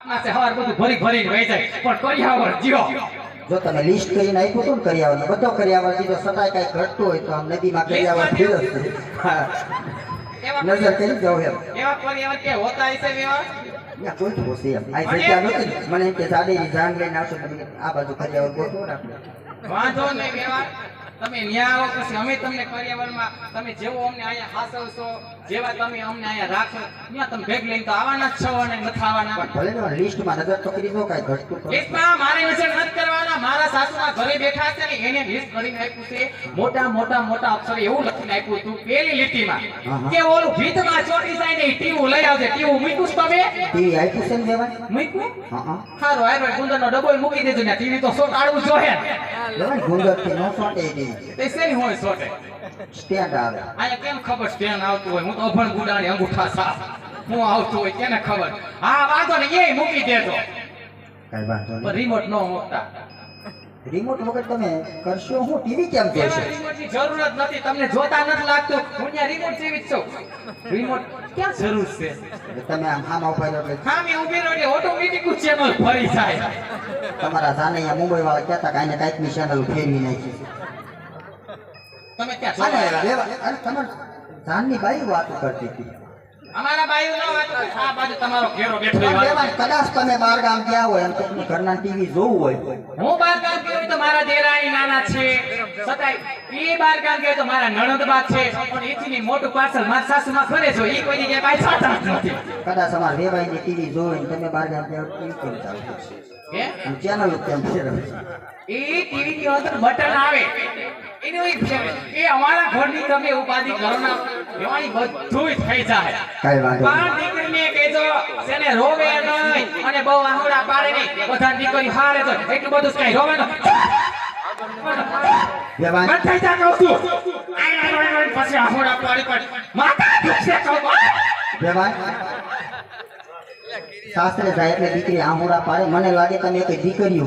પાસે બધું ભરી ભરીને વહી જાય. પણ કરિયાવર જ્યો જો તમે લિસ્ટ કરીને આપ્યું હતું ને કરિયાવરનું બધો કરિયાવર દીધો છતાંય કાંઈ ઘટતું હોય તો આમ નદીમાં ફેરવ છે હા. નજર કરી જાઓ એમ. એવા કરિયાવર કે હોતા હશે એવા? ત્યાં કોઈ જ પૂછે એમ. આ જગ્યા નહોતી મને એમ કે જાન લઈને આવશો આ બાજુ ગોઠવો ને વાંધો નહીં તમે ન્યા આવો પછી અમે તમને પર્યાવરણમાં તમે જેવો અમને અહીંયા હાસવશો જેવા તમે અમને અહીંયા રાખો ત્યાં તમે ભેગ લઈને તો આવવાના જ છો અને નથી આવવાના. ભલે લિસ્ટમાં નગર તો કરી દો કાંઈ ઘટતું લિસ્ટમાં મારે વિચાર નથી કરવાના મારા સાસુમાં ઘરે બેઠા છે ને એને લિસ્ટ કરીને આપ્યું છે. મોટા મોટા મોટા અક્ષરે એવું લખીને આપ્યું હતું પેલી લીટીમાં હા, હા. કે ઓલું ભીતમાં ચોટી જાય ને ટીવું લઈ આવજે. ટીવું મૂક્યું તમે? ટીવી આપ્યું છે ને દેવાય મૂક્યું હા હા. હારો હારો ગુંદરનો ડબ્બો મૂકી દેજો ને ટીવી તો સોટાડવું જોઈએ દેવાય ગુંદરથી નો સોટે ટીવી. તે શેની હોય સોટે સ્ટેન્ડ આવે. અહીંયા કેમ ખબર સ્ટેન્ડ આવતું હોય? હું તો અભણ ગુડાણી અંગૂઠા સાફ હું આવતું હોય કેને ખબર? હા વાંધો ને એ મૂકી દેજો. કાંઈ વાંધો નહીં. રિમોટ નો મૂકતા. રિમોટ વગર તમે કરશો હું ટીવી કેમ જોશો રિમોટની જરૂરત નથી તમને જોતા નથી લાગતું. હું ત્યાં રિમોટ જેવી છું. રિમોટ ક્યાં જરૂર છે? તમે આમ આમાં ઊભા એટલે ખામી ઊભી રહો ઓટોમેટિક ચેનલ ફરી જાય તમારા જાને અહીંયા મુંબઈ વાળા કહેતા કાઈને કાંઈકની ચેનલ ફેરવી નાખી તમે ક્યાં લેવા- અરે તમારે જાનની બાઈ વાત કરતી હતી. અમારા બાઈ નો વાત. આ બાજુ તમારો ઘેરો બેઠો કદાચ તમે બાર ગામ ગયા હોય એમ તમને ઘરના ટીવી જોવું હોય. હું બાર ગામ ગયો તો મારા દેરાણી નાના છે. છતાંય ઈ બાર ગામ ગયો તો મારા નણંદબા છે. પણ એથી મોટું પાર્સલ મારા સાસુમાં ઘરે છો. ઈ કોઈ જગ્યાએ કાંઈ સાતા નથી. કદાચ અમારે વેવાઈની ટીવી જોઈને તમે બાર ગામ ગયા ટીવી કેમ ચાલુ? કરશે હે ચેનલ કેમ છે. એ ટીવી ની અંદર બટન આવે. એનું એક છે એ અમારા ઘરની તમે ઉપાધિ કરો ના એમાંય થઈ જાય. કાંઈ વાંધો પણ દીકરીને કહેજો તેને રોવે નહીં અને બહુ આંગળા પાડે નહીં. બધા દીકરી હારે તો એટલું બધું કઈ રોવે નહીં બંધ થઈ જા કહું છું આઈ, આઈ, આઈ, આઈ, પછી આંગળા પાડી પાડી. માતા દુખશે કહું. સાસરે જાય એટલે દીકરી આહુડા પાડે. મને લાગે તમે કઈ દીકરી નહીં.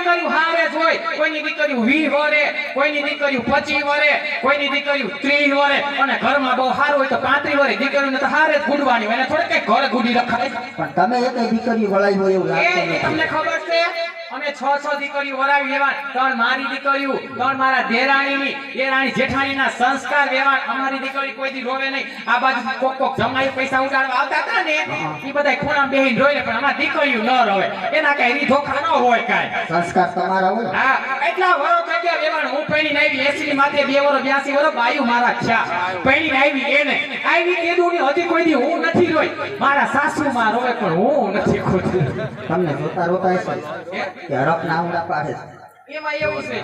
બધા દીકરીઓ હારે જ હોય. કોઈની દીકરી વી વરે કોઈની દીકરી પચી વરે કોઈની દીકરી ત્રી વરે. અને ઘરમાં બહુ સારું હોય તો પાંત્રી વરે. દીકરીને તો હારે જ ગુડવાની હોય. એને થોડે કઈ ઘરે ગુડી રખાય. પણ તમે એક દીકરી વળાઈ હોય એવું તમને ખબર છે? અમે છ છ દીકરીઓ વરાવી લેવા ત્રણ મારી દીકરીઓ ત્રણ મારા દેરાણીની દેરાણી જેઠાણીના સંસ્કાર લેવા અમારી દીકરી કોઈ દી રોવે નહીં. આ બાજુ કોક કોક જમાઈ પૈસા ઉડાડવા આવતા હતા ને એ બધા ખૂણા બેહીન લે પણ અમારી દીકરીઓ ન રોવે. એના કઈ રી ધોખા ન હોય કાંઈ. સંસ્કાર તમારા હોય હા એટલા વરો થઈ ગયા વેવાણ હું પૈણી આવી એસી ની માથે બે વરો બ્યાસી વરો બાયુ મારા છા. પૈણી આવી એને આવી કીધું ને હજી કોઈ દી હું નથી રોઈ. મારા સાસુ માં રોવે પણ હું નથી ખુશ તમને રોતા રોતા હશે? કે હરફ ના આહુડા પાડે છે. એમાં એવું છે.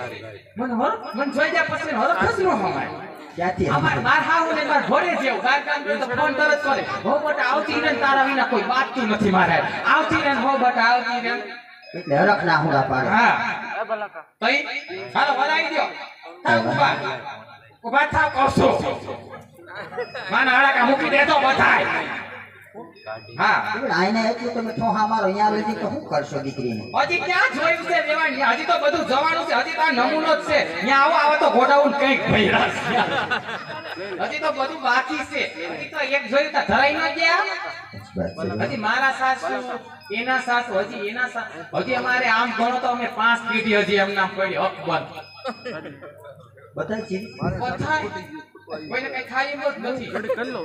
મને હરખ મને જોઈ જાય પછી હરખ જ ન હમાય. ક્યાંથી અમાર બાર હાહુ ને માર ઘોડે જેવું બાર કામ ગયો તો ફોન તરત કરે. હો બટા આવતી ને તારા વિના કોઈ વાતતું નથી મારે. આવતી ને હો બટા આવતી ને એટલે હરખ ના આહુડા પાડે. હા. તઈ? હાલો વરાઈ દ્યો. થાવ ઊભા. ઊભા થાવ કહો માના હળકા મૂકી દેતો બધાય. હા. આઈને એટલું તમે ઠોહા મારો અહીંયા લઈ તો શું કરશો દીકરીને? હજી ક્યાં જોયું છે વેવાણ હજી તો બધું જવાનું છે હજી તો આ નમૂનો જ છે. ત્યાં આવો આવો તો ગોડાઉન કંઈક ભર્યા છે. હજી તો બધું બાકી છે. હજી તો એક જોયું તો ધરાઈ ન ગયા. હજી મારા સાસુ એના સાસુ હજી એના સાસુ હજી અમારે આમ ગણો તો અમે પાંચ પેઢી હજી એમના પડી અકબર બધા. કોઈને કઈ થાય એમ નથી.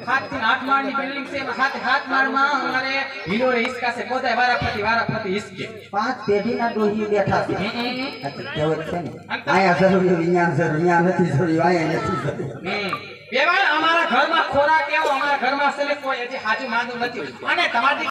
સાતથી આઠ માળની બિલ્ડિંગ છે એમાં સાત હાથ માળમાં અમારે હિલોરે હિસકા છે બધાય વારાફરતી વારાફરતી હિસકે પાંચ પેઢીના ડોહી બેઠા છે. હમ. આ તો કહેવત છે ને. અહીંયા જરૂરી વિજ્ઞાન જરૂરી અહીંયા નથી જરૂરી અહીંયા નથી જરૂરી. હમ. અમારા ઘરમાં ખોરાક એવો અમારા ઘરમાં છે કોઈ હજી હાજુ માંદું નથી. અને તમારી